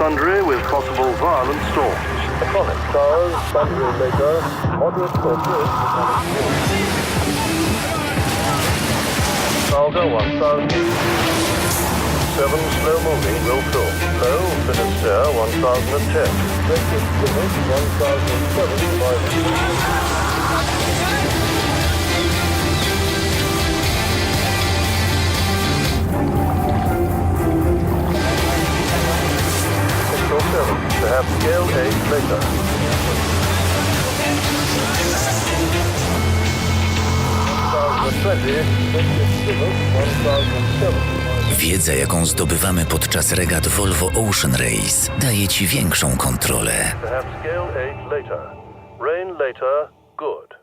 Sundry with possible violent storms. Later, moderate to good. Alga 1000. 7 slow moving will fill. Low Finisterre 1010. Breakfast Plymouth 1007. perhaps scale 8 later. 1020, Breakfast Plymouth 1007. Wiedza, jaką zdobywamy podczas regat Volvo Ocean Race, daje Ci większą kontrolę. Perhaps scale 8 later. Rain later, good.